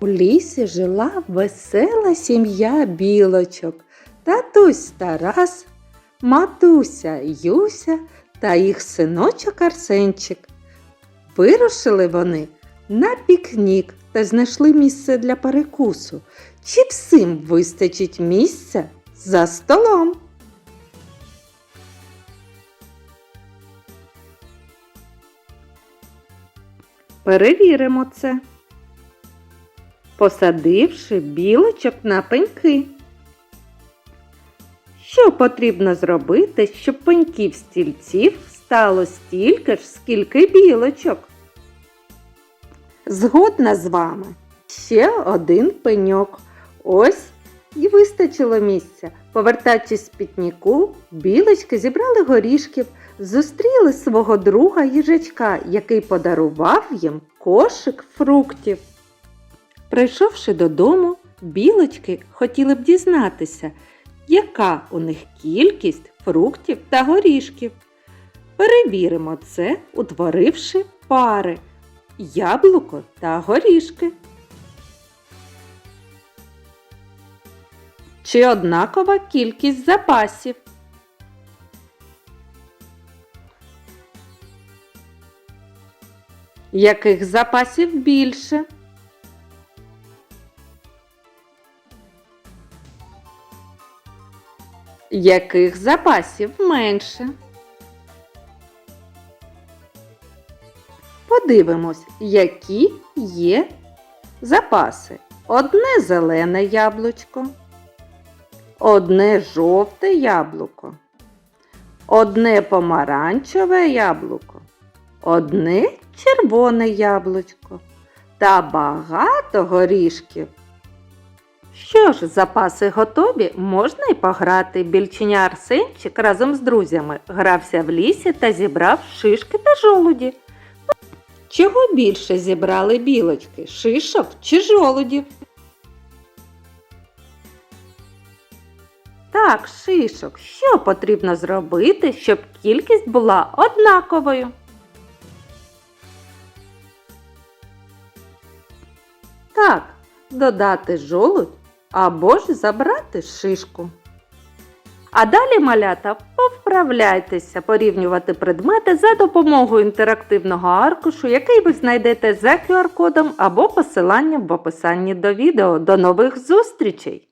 У лісі жила весела сім'я білочок. Татусь Тарас, матуся Юся та їх синочок Арсенчик. Вирушили вони на пікнік та знайшли місце для перекусу. Чи всім вистачить місця за столом? Перевіримо це. Посадивши білочок на пеньки. Що потрібно зробити, щоб пеньків стільців стало стільки ж, скільки білочок? Згодна з вами. Ще один пеньок. Ось і вистачило місця. Повертаючись з пітніку, білочки зібрали горішків, зустріли свого друга їжачка, який подарував їм кошик фруктів. Прийшовши додому, білочки хотіли б дізнатися, яка у них кількість фруктів та горішків. Перевіримо це, утворивши пари яблуко та горішки. Чи однакова кількість запасів? Яких запасів більше? Яких запасів менше? Подивимось, які є запаси. Одне зелене яблучко, одне жовте яблуко, одне помаранчеве яблуко, одне червоне яблучко та багато горішків. Що ж, запаси готові, можна й пограти. Більченя Арсенчик разом з друзями грався в лісі та зібрав шишки та жолуді. Чого більше зібрали білочки? Шишок чи жолудів? Так, шишок. Що потрібно зробити, щоб кількість була однаковою? Так, додати жолудь або ж забрати шишку. А далі, малята, повправляйтеся порівнювати предмети за допомогою інтерактивного аркушу, який ви знайдете за QR-кодом або посиланням в описанні до відео. До нових зустрічей!